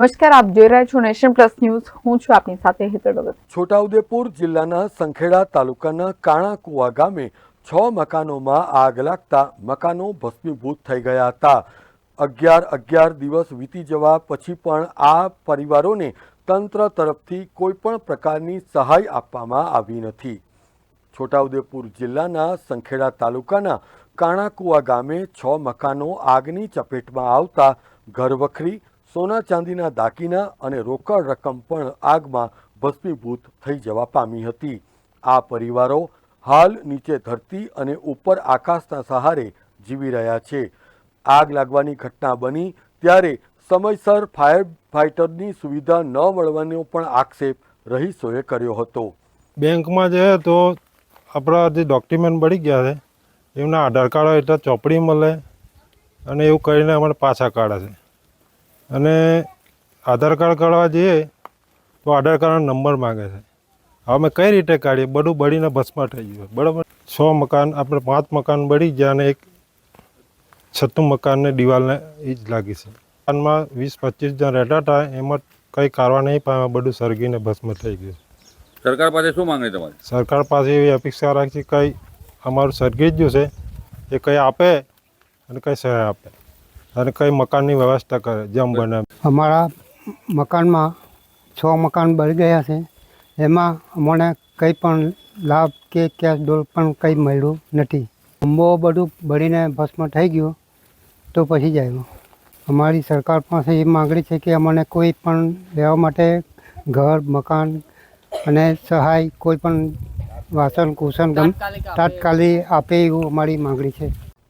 નમસ્કાર, આપ જોઈ રહ્યા છો નેશન પ્લસ ન્યૂઝ. હું છું આપની સાથે હેતર ભગત. છોટાઉદેપુર જિલ્લાના સંખેડા તાલુકાના કાણાકુવા ગામે છ મકાનોમાં આગ લાગતા મકાનો ભસ્મીભૂત થઈ ગયા હતા. અગિયાર અગિયાર દિવસ વીતી જવા પછી પણ આ પરિવારોને તંત્ર તરફથી કોઈ પણ પ્રકારની સહાય આપવામાં આવી નથી. છોટાઉદેપુર જિલ્લાના સંખેડા તાલુકાના કાણાકુવા ગામે છ મકાનો આગની ચપેટમાં આવતા ઘરવખરી સોના ચાંદીના દાગીના અને રોકડ રકમ પણ આગમાં ભસ્મીભૂત થઈ જવા પામી હતી. આ પરિવારો હાલ નીચે ધરતી અને ઉપર આકાશના સહારે જીવી રહ્યા છે. આગ લાગવાની ઘટના બની ત્યારે સમયસર ફાયર ફાઇટરની સુવિધા ન મળવાનો પણ આક્ષેપ રહીશોએ કર્યો હતો. બેંકમાં જઈએ તો આપણા જે ડોક્યુમેન્ટ બળી ગયા છે, એમના આધાર કાર્ડ એટલે ચોપડી મળે અને એવું કરીને અમારે પાછા કાઢે છે. અને આધાર કાર્ડ કાઢવા જઈએ તો આધાર કાર્ડનો નંબર માગે છે. હવે અમે કઈ રીતે કાઢીએ? બધું બળીને ભસ્મ થઈ ગયું બરાબર? છ મકાન આપણે પાંચ મકાન બળી ગયા અને એક છઠ્ઠું મકાનને દિવાલને એ જ લાગી છે. મકાનમાં વીસ પચીસ જણ રહેતા હતા એમાં કંઈ કાઢવા નહીં પામે બધું સળગીને ભસ્મ થઈ ગયું સરકાર પાસે શું માંગણી તમારી? સરકાર પાસે એવી અપેક્ષા રાખી કંઈ અમારું સળગી જ છે એ કંઈ આપે અને કંઈ સહાય આપે. અને કઈ મકાનની વ્યવસ્થા કરે જેમ બને અમારા મકાનમાં છ મકાન બળી ગયા છે. એમાં અમને કંઈ પણ લાભ કે કેશ ડોલ પણ કંઈ મળ્યું નથી. અંબો બધું બળીને ભસ્મ થઈ ગયું તો પછી જાય અમારી સરકાર પાસે એ માગણી છે કે અમને કોઈ પણ લેવા માટે ઘર મકાન અને સહાય કોઈ પણ વાસણ કુસન ગમ તાત્કાલિક આપે એવું અમારી માગણી છે.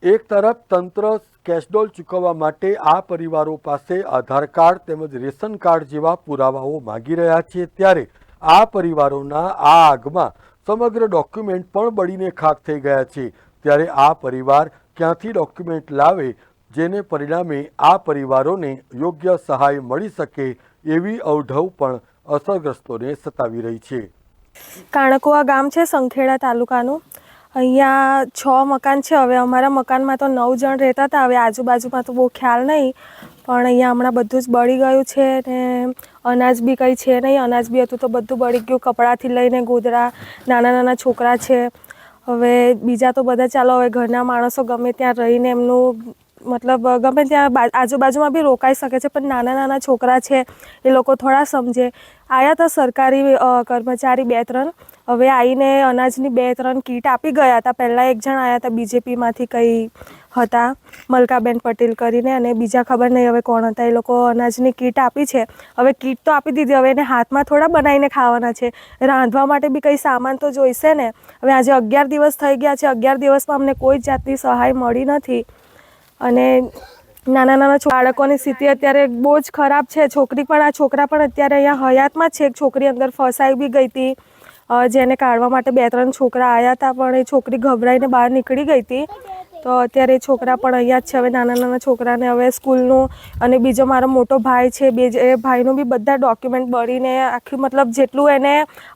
એક તરફ તંત્ર કેશડોલ ચૂકવવા માટે આ પરિવારો પાસે આધાર કાર્ડ તેમજ રેશન કાર્ડ જેવા પુરાવાઓ માગી રહ્યા છે, ત્યારે આ પરિવારોના આ આગમાં સમગ્ર ડોક્યુમેન્ટ પણ બળીને ખાક થઈ ગયા છે. ત્યારે આ પરિવાર ક્યાંથી ડોક્યુમેન્ટ લાવે, જેને પરિણામે આ પરિવારોને યોગ્ય સહાય મળી શકે એવી અવઢવ પણ અસરગ્રસ્તોને સતાવી રહી છે. કાણકુવા ગામ છે, સંખેડા તાલુકાનું. અહીંયા છ મકાન છે. હવે અમારા મકાનમાં તો નવ જણ રહેતા હતા. હવે આજુબાજુમાં તો બહુ ખ્યાલ નહીં. પણ અહીંયા હમણાં બધું જ બળી ગયું છે ને અનાજ બી કંઈ છે નહીં. અનાજ બી હતું તો બધું બળી ગયું. કપડાંથી લઈને ગોદડા નાના નાના છોકરા છે. હવે બીજા તો બધા ચાલો, હવે ઘરના માણસો ગમે ત્યાં રહીને એમનું મતલબ ગમે ત્યાં આજુબાજુમાં બી રોકાઈ શકે છે, પણ નાના નાના છોકરા છે એ લોકો થોડા સમજે. આવ્યા હતા સરકારી કર્મચારી બે ત્રણ. હવે આવીને અનાજની બે ત્રણ કીટ આપી ગયા હતા. પહેલાં એક જણ આવ્યા હતા બીજેપીમાંથી કંઈ હતા, મલકાબેન પટેલ કરીને, અને બીજા ખબર નહીં હવે કોણ હતા. એ લોકો અનાજની કીટ આપી છે. હવે કીટ તો આપી દીધી, હવે એને હાથમાં થોડા બનાવીને ખાવાના છે. રાંધવા માટે બી કંઈ સામાન તો જોઈશે ને? હવે આજે અગિયાર દિવસ થઈ ગયા છે. અગિયાર દિવસમાં અમને કોઈ જાતની સહાય મળી નથી. અને નાના નાના બાળકોની સ્થિતિ અત્યારે બહુ જ ખરાબ છે. છોકરી પણ આ છોકરા પણ અત્યારે અહીંયા હયાતમાં છે. એક છોકરી અંદર ફસાઈ બી ગઈ હતી. જેને કાઢવા માટે બે ત્રણ છોકરા આવ્યા હતા, પણ એ છોકરી ગભરાઈને બહાર નીકળી ગઈ હતી. તો અત્યારે એ છોકરા પણ અહીંયા જ છે. હવે નાના નાના છોકરાને હવે સ્કૂલનું અને બીજો મારો મોટો ભાઈ છે, બે એ ભાઈનું બી બધા ડોક્યુમેન્ટ બળીને આખી મતલબ જેટલું એને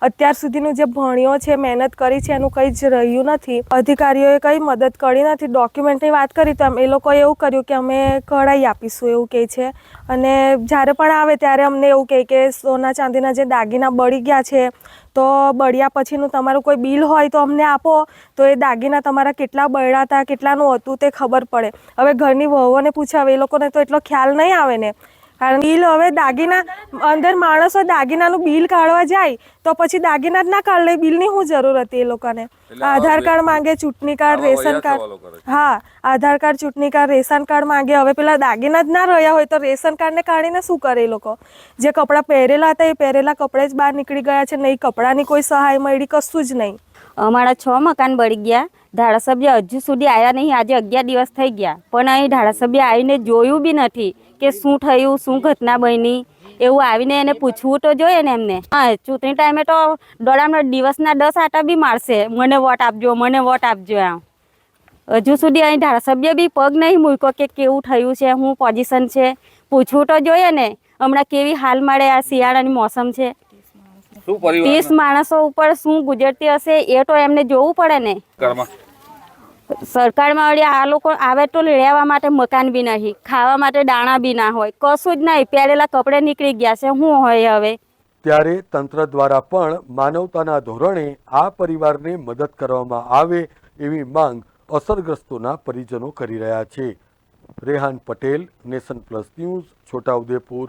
અત્યાર સુધીનું જે ભણ્યો છે, મહેનત કરી છે, એનું કંઈ જ રહ્યું નથી. અધિકારીઓએ કંઈ મદદ કરી નથી. ડોક્યુમેન્ટની વાત કરી તો એ લોકોએ એવું કર્યું કે અમે કઢાઈ આપીશું એવું કહે છે. અને જ્યારે પણ આવે ત્યારે અમને એવું કહે કે સોના ચાંદીના જે દાગીના બળી ગયા છે તો બળ્યા પછીનું તમારું કોઈ બિલ હોય તો અમને આપો. તો એ દાગીના તમારા કેટલા બળ્યા હતા, કેટલાનું હતું તે ખબર પડે. હવે ઘરની વહુઓને પૂછાવે, એ લોકોને તો એટલો ખ્યાલ નહીં આવે ને. કારણ બિલ હવે દાગીના અંદર માણસો દાગીનાનું બિલ કાઢવા જાય તો પછી દાગીના જ ના કાઢ લે બિલની શું જરૂર હતી એ લોકોને. આધાર કાર્ડ માંગે ચૂંટણી કાર્ડ રેશન કાર્ડ. હા આધાર કાર્ડ ચૂંટણી કાર્ડ રેશન કાર્ડ માંગે. હવે પેલા દાગીના જ ના રહ્યા હોય તો રેશન કાર્ડને કાઢીને શું કરે એ લોકો? જે કપડાં પહેરેલા હતા એ પહેરેલા કપડે જ બહાર નીકળી ગયા છે નહીં કપડાની કોઈ સહાય મળી કશું જ નહીં. અમારા છ મકાન બળી ગયા. ધારાસભ્ય હજુ સુધી આવ્યા નહીં. આજે અગિયાર દિવસ થઈ ગયા. પણ અહીં ધારાસભ્ય આવીને જોયું બી નથી કે શું થયું, શું ઘટના બની. એવું આવીને એને પૂછવું તો જોઈએ ને એમને. હા, ચૂંટણી ટાઈમે તો દોડામનો દિવસના દસ આટા બી મારશે. મને વોટ આપજો, મને વોટ આપજો એમ. હજુ સુધી અહીં ધારાસભ્ય બી પગ નહીં મૂક્યો કે કેવું થયું છે શું પોઝિશન છે. પૂછવું તો જોઈએ ને. હમણાં કેવી હાલ મળે આ શિયાળાની મોસમ છે? ત્રીસ માણસો ઉપર શું ગુજરતી હશે એ તો એમને જોવું પડે ને. સરકારમાં? વળી આ લોકો આવે તો રહેવા માટે મકાન બી નહીં ખાવા માટે દાણા બી ના હોય કશું જ નહીં પહેરેલા કપડે નીકળી ગયા છે શું હોય હવે? ત્યારે તંત્ર દ્વારા પણ માનવતાના ધોરણે આ પરિવારને મદદ કરવામાં આવે એવી માંગ અસરગ્રસ્તોના પરિજનો કરી રહ્યા છે. Rehan Patel Nation Plus News Chhota Udepur